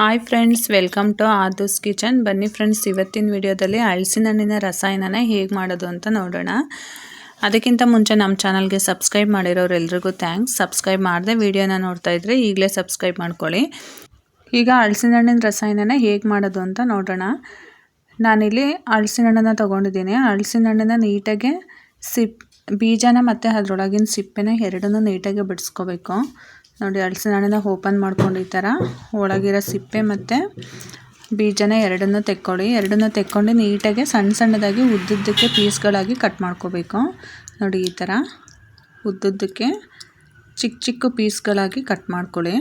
Hi friends welcome to Aadu's kitchen ಬನ್ನಿ friends ಇವತ್ತಿನ ವಿಡಿಯೋದಲ್ಲಿ ಹಣ್ಣಿನ ರಸಾಯನನ ಹೇಗೆ ಮಾಡೋದು ಅಂತ ನೋಡೋಣ. ಅದಕ್ಕಿಂತ ಮುಂಚೆ ನಮ್ಮ ಚಾನಲ್ಗೆ ಸಬ್ಸ್ಕ್ರೈಬ್ ಮಾಡಿರೋರೆಲ್ಲರಿಗೂ ಥ್ಯಾಂಕ್ಸ್ ಸಬ್ಸ್ಕ್ರೈಬ್ ಮಾಡದೆ ವಿಡಿಯೋನ ನೋಡ್ತಾ ಇದ್ರೆ ಈಗಲೇ ಸಬ್ಸ್ಕ್ರೈಬ್ ಮಾಡ್ಕೊಳ್ಳಿ. ಈಗ ಹಣ್ಣಿನ ರಸಾಯನನ ಹೇಗೆ ಮಾಡೋದು ಅಂತ ನೋಡೋಣ. ನಾನಿಲ್ಲಿ ಹಣ್ಣನ್ನು ತೊಗೊಂಡಿದ್ದೀನಿ. ಹಣ್ಣನ್ನು ನೀಟಾಗಿ ಸಿಪ್ ಬೀಜನ ಮತ್ತು ಅದರೊಳಗಿನ ಸಿಪ್ಪೆನ ಎರಡನ್ನೂ ನೀಟಾಗಿ ಬಿಡಿಸ್ಕೋಬೇಕು. ನೋಡಿ ಹಲಸಿನ ಹಣ್ಣನ್ನ ಓಪನ್ ಮಾಡ್ಕೊಂಡು ಈ ಥರ ಒಳಗಿರೋ ಸಿಪ್ಪೆ ಮತ್ತು ಬೀಜನ ಎರಡನ್ನೂ ತೆಕ್ಕೊಳ್ಳಿ. ಎರಡನ್ನೂ ತೆಕ್ಕೊಂಡು ನೀಟಾಗಿ ಸಣ್ಣ ಸಣ್ಣದಾಗಿ ಉದ್ದುದ್ದಕ್ಕೆ ಪೀಸ್ಗಳಾಗಿ ಕಟ್ ಮಾಡ್ಕೋಬೇಕು. ನೋಡಿ, ಈ ಥರ ಉದ್ದುದ್ದಕ್ಕೆ ಚಿಕ್ಕ ಚಿಕ್ಕ ಪೀಸ್ಗಳಾಗಿ ಕಟ್ ಮಾಡ್ಕೊಳ್ಳಿ.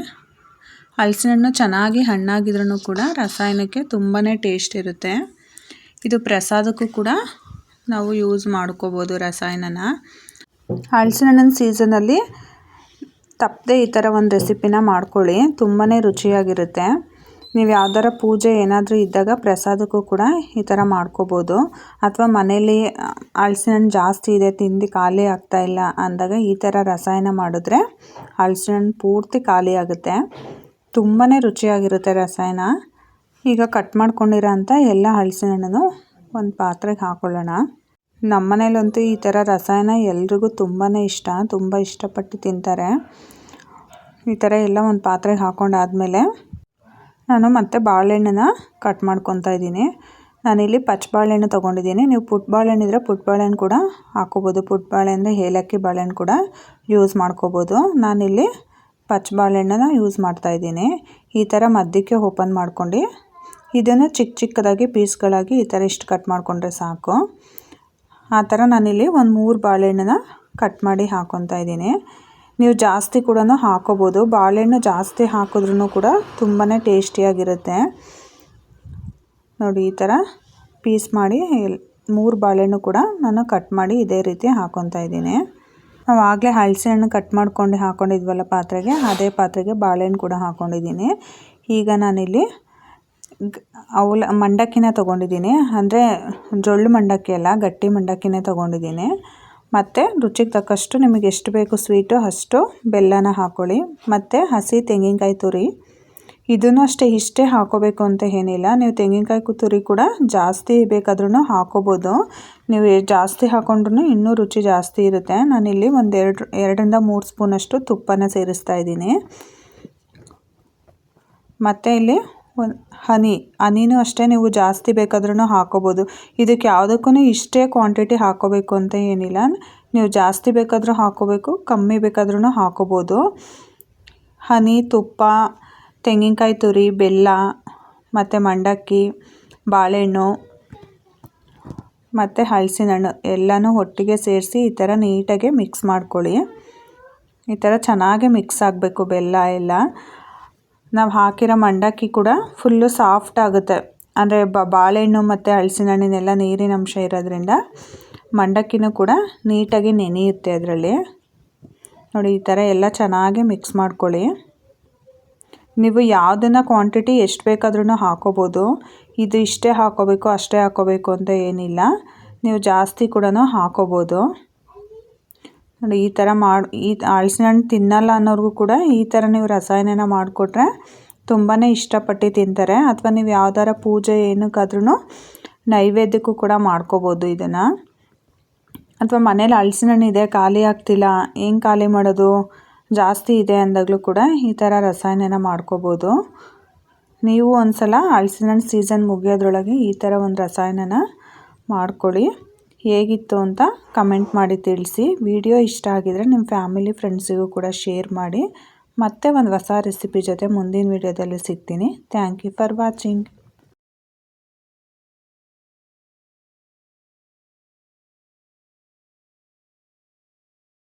ಹಲಸಿನ ಹಣ್ಣು ಚೆನ್ನಾಗಿ ಹಣ್ಣಾಗಿದ್ರೂ ಕೂಡ ರಸಾಯನಕ್ಕೆ ತುಂಬಾ ಟೇಸ್ಟ್ ಇರುತ್ತೆ. ಇದು ಪ್ರಸಾದಕ್ಕೂ ಕೂಡ ನಾವು ಯೂಸ್ ಮಾಡ್ಕೋಬೋದು ರಸಾಯನನ. ಹಲಸಿನ ಹಣ್ಣಿನ ಸೀಸನಲ್ಲಿ ತಪ್ಪದೆ ಈ ಥರ ಒಂದು ರೆಸಿಪಿನ ಮಾಡ್ಕೊಳ್ಳಿ ತುಂಬಾ ರುಚಿಯಾಗಿರುತ್ತೆ. ನೀವು ಯಾವ್ದಾರ ಪೂಜೆ ಏನಾದರೂ ಇದ್ದಾಗ ಪ್ರಸಾದಕ್ಕೂ ಕೂಡ ಈ ಥರ ಮಾಡ್ಕೋಬೋದು. ಅಥವಾ ಮನೇಲಿ ಹಣ್ಣು ಜಾಸ್ತಿ ಇದೆ, ತಿಂದು ಖಾಲಿ ಆಗ್ತಾ ಇಲ್ಲ ಅಂದಾಗ ಈ ಥರ ರಸಾಯನ ಮಾಡಿದ್ರೆ ಹಣ್ಣು ಪೂರ್ತಿ ಖಾಲಿ ಆಗುತ್ತೆ. ತುಂಬಾ ರುಚಿಯಾಗಿರುತ್ತೆ ರಸಾಯನ. ಈಗ ಕಟ್ ಮಾಡ್ಕೊಂಡಿರೋ ಅಂಥ ಎಲ್ಲ ಹಲಸಿನ ಹಣ್ಣನ್ನು ಒಂದು ಪಾತ್ರೆಗೆ ಹಾಕೊಳ್ಳೋಣ. ನಮ್ಮ ಮನೇಲಂತೂ ಈ ಥರ ರಸಾಯನ ಎಲ್ರಿಗೂ ತುಂಬಾ ಇಷ್ಟ, ತುಂಬ ಇಷ್ಟಪಟ್ಟು ತಿಂತಾರೆ. ಈ ಥರ ಎಲ್ಲ ಒಂದು ಪಾತ್ರೆಗೆ ಹಾಕೊಂಡಾದಮೇಲೆ ನಾನು ಮತ್ತೆ ಬಾಳೆಹಣ್ಣನ್ನ ಕಟ್ ಮಾಡ್ಕೊತಾ ಇದ್ದೀನಿ. ನಾನಿಲ್ಲಿ ಪಚ್ಚ ಬಾಳೆಹಣ್ಣು ತೊಗೊಂಡಿದ್ದೀನಿ. ನೀವು ಪುಟ್ ಬಾಳೆಹಣ್ಣು ಇದ್ದರೆ ಪುಟ್ ಬಾಳೆಹಣ್ಣು ಕೂಡ ಹಾಕೋಬೋದು. ಪುಟ್ ಬಾಳೆ ಅಂದರೆ ಏಲಕ್ಕಿ ಬಾಳೆಹಣ್ಣು ಕೂಡ ಯೂಸ್ ಮಾಡ್ಕೋಬೋದು. ನಾನಿಲ್ಲಿ ಪಚ್ಚ ಬಾಳೆಹಣ್ಣನ್ನ ಯೂಸ್ ಮಾಡ್ತಾಯಿದ್ದೀನಿ ಈ ಥರ ಮಧ್ಯಕ್ಕೆ ಓಪನ್ ಮಾಡ್ಕೊಂಡು ಇದನ್ನು ಚಿಕ್ಕ ಚಿಕ್ಕದಾಗಿ ಪೀಸ್ಗಳಾಗಿ ಈ ಥರ ಇಷ್ಟು ಕಟ್ ಮಾಡಿಕೊಂಡ್ರೆ ಸಾಕು. ಆ ಥರ ನಾನಿಲ್ಲಿ ಒಂದು ಮೂರು ಬಾಳೆಹಣ್ಣನ್ನ ಕಟ್ ಮಾಡಿ ಹಾಕೊತ ಇದ್ದೀನಿ. ನೀವು ಜಾಸ್ತಿ ಕೂಡ ಹಾಕೋಬೋದು. ಬಾಳೆಹಣ್ಣು ಜಾಸ್ತಿ ಹಾಕಿದ್ರೂ ಕೂಡ ತುಂಬಾ ಟೇಸ್ಟಿಯಾಗಿರುತ್ತೆ. ನೋಡಿ, ಈ ಥರ ಪೀಸ್ ಮಾಡಿ ಮೂರು ಬಾಳೆಹಣ್ಣು ಕೂಡ ನಾನು ಕಟ್ ಮಾಡಿ ಇದೇ ರೀತಿ ಹಾಕೊತಾ ಇದ್ದೀನಿ. ನಾವು ಆಗಲೇ ಹಲಸೆ ಹಣ್ಣು ಕಟ್ ಮಾಡ್ಕೊಂಡು ಹಾಕ್ಕೊಂಡಿದ್ವಲ್ಲ ಪಾತ್ರೆಗೆ, ಅದೇ ಪಾತ್ರೆಗೆ ಬಾಳೆಹಣ್ಣು ಕೂಡ ಹಾಕ್ಕೊಂಡಿದ್ದೀನಿ ಈಗ ನಾನಿಲ್ಲಿ ಅವಲ, ಮಂಡಕ್ಕಿನ ತೊಗೊಂಡಿದ್ದೀನಿ. ಅಂದರೆ ಜೊಳ್ಳು ಮಂಡಕ್ಕಿ ಅಲ್ಲ, ಗಟ್ಟಿ ಮಂಡಕ್ಕಿನೇ ತೊಗೊಂಡಿದ್ದೀನಿ. ಮತ್ತು ರುಚಿಗೆ ತಕ್ಕಷ್ಟು ನಿಮಗೆ ಎಷ್ಟು ಬೇಕು ಸ್ವೀಟು ಅಷ್ಟು ಬೆಲ್ಲನ ಹಾಕ್ಕೊಳ್ಳಿ ಮತ್ತು ಹಸಿ ತೆಂಗಿನಕಾಯಿ ತುರಿ. ಇದನ್ನು ಅಷ್ಟೇ ಇಷ್ಟೇ ಹಾಕೋಬೇಕು ಅಂತ ಏನಿಲ್ಲ. ನೀವು ತೆಂಗಿನಕಾಯಿ ತುರಿ ಕೂಡ ಜಾಸ್ತಿ ಬೇಕಾದ್ರೂ ಹಾಕೋಬೋದು. ನೀವು ಜಾಸ್ತಿ ಹಾಕೊಂಡ್ರೂ ಇನ್ನೂ ರುಚಿ ಜಾಸ್ತಿ ಇರುತ್ತೆ. ನಾನಿಲ್ಲಿ ಒಂದು ಎರಡು, ಎರಡರಿಂದ ಮೂರು ಸ್ಪೂನಷ್ಟು ತುಪ್ಪನ ಸೇರಿಸ್ತಾ ಇದ್ದೀನಿ. ಮತ್ತು ಇಲ್ಲಿ ಹನಿ, ಹನಿನೂ ಅಷ್ಟೇ ನೀವು ಜಾಸ್ತಿ ಬೇಕಾದ್ರೂ ಹಾಕೋಬೋದು. ಇದಕ್ಕೆ ಯಾವುದಕ್ಕೂ ಇಷ್ಟೇ ಕ್ವಾಂಟಿಟಿ ಹಾಕೋಬೇಕು ಅಂತ ಏನಿಲ್ಲ. ನೀವು ಜಾಸ್ತಿ ಬೇಕಾದರೂ ಹಾಕೋಬೇಕು, ಕಮ್ಮಿ ಬೇಕಾದ್ರೂ ಹಾಕೋಬೋದು. ಹನಿ, ತುಪ್ಪ, ತೆಂಗಿನಕಾಯಿ ತುರಿ, ಬೆಲ್ಲ, ಮತ್ತು ಮಂಡಕ್ಕಿ, ಬಾಳೆಹಣ್ಣು, ಮತ್ತು ಹಲಸಿನ ಹಣ್ಣು ಎಲ್ಲನೂ ಒಟ್ಟಿಗೆ ಸೇರಿಸಿ ಈ ಥರ ನೀಟಾಗಿ ಮಿಕ್ಸ್ ಮಾಡ್ಕೊಳ್ಳಿ. ಈ ಥರ ಚೆನ್ನಾಗಿ ಮಿಕ್ಸ್ ಆಗಬೇಕು ಬೆಲ್ಲ ಎಲ್ಲ. ನಾವು ಹಾಕಿರೋ ಮಂಡಕ್ಕಿ ಕೂಡ ಫುಲ್ಲು ಸಾಫ್ಟ್ ಆಗುತ್ತೆ. ಅಂದರೆ ಬಾಳೆಹಣ್ಣು ಮತ್ತು ಹಲಸಿನ ಹಣ್ಣಿನೆಲ್ಲ ನೀರಿನ ಅಂಶ ಇರೋದ್ರಿಂದ ಮಂಡಕ್ಕಿನೂ ಕೂಡ ನೀಟಾಗಿ ನೆನೆಯುತ್ತೆ ಅದರಲ್ಲಿ. ನೋಡಿ, ಈ ಥರ ಎಲ್ಲ ಚೆನ್ನಾಗಿ ಮಿಕ್ಸ್ ಮಾಡ್ಕೊಳ್ಳಿ. ನೀವು ಯಾವುದನ್ನು ಕ್ವಾಂಟಿಟಿ ಎಷ್ಟು ಬೇಕಾದ್ರೂ ಹಾಕೋಬೋದು. ಇದು ಇಷ್ಟೇ ಹಾಕೋಬೇಕು, ಅಷ್ಟೇ ಹಾಕೋಬೇಕು ಅಂತ ಏನಿಲ್ಲ. ನೀವು ಜಾಸ್ತಿ ಕೂಡ ಹಾಕೋಬೋದು. ನೋಡಿ, ಈ ಥರ ಮಾಡಿ, ಈ ಹಳಸಿನ ಹಣ್ಣು ತಿನ್ನಲ್ಲ ಅನ್ನೋರಿಗೂ ಕೂಡ ಈ ಥರ ನೀವು ರಸಾಯನನ ಮಾಡಿಕೊಟ್ರೆ ತುಂಬಾ ಇಷ್ಟಪಟ್ಟು ತಿಂತಾರೆ. ಅಥವಾ ನೀವು ಯಾವ್ದಾರ ಪೂಜೆ ಏನಕ್ಕಾದ್ರೂ ನೈವೇದ್ಯಕ್ಕೂ ಕೂಡ ಮಾಡ್ಕೋಬೋದು ಇದನ್ನು. ಅಥವಾ ಮನೇಲಿ ಹಲ್ಸಿನ ಹಣ್ಣು ಇದೆ, ಖಾಲಿ ಆಗ್ತಿಲ್ಲ, ಏನು ಖಾಲಿ ಮಾಡೋದು? ಜಾಸ್ತಿ ಇದೆ ಅಂದಾಗಲೂ ಕೂಡ ಈ ಥರ ರಸಾಯನನ ಮಾಡ್ಕೋಬೋದು. ನೀವು ಒಂದು ಸಲ ಹಳಸಿನ ಹಣ್ಣು ಸೀಸನ್ ಮುಗಿಯೋದ್ರೊಳಗೆ ಈ ಥರ ಒಂದು ರಸಾಯನನ ಮಾಡ್ಕೊಳ್ಳಿ. ಹೇಗಿತ್ತು ಅಂತ ಕಮೆಂಟ್ ಮಾಡಿ ತಿಳಿಸಿ. ವಿಡಿಯೋ ಇಷ್ಟ ಆಗಿದರೆ ನಿಮ್ಮ ಫ್ಯಾಮಿಲಿ, ಫ್ರೆಂಡ್ಸಿಗೂ ಕೂಡ ಶೇರ್ ಮಾಡಿ. ಮತ್ತೆ ಒಂದು ಹೊಸ ರೆಸಿಪಿ ಜೊತೆ ಮುಂದಿನ ವಿಡಿಯೋದಲ್ಲಿ ಸಿಗ್ತೀನಿ. Thank you for watching.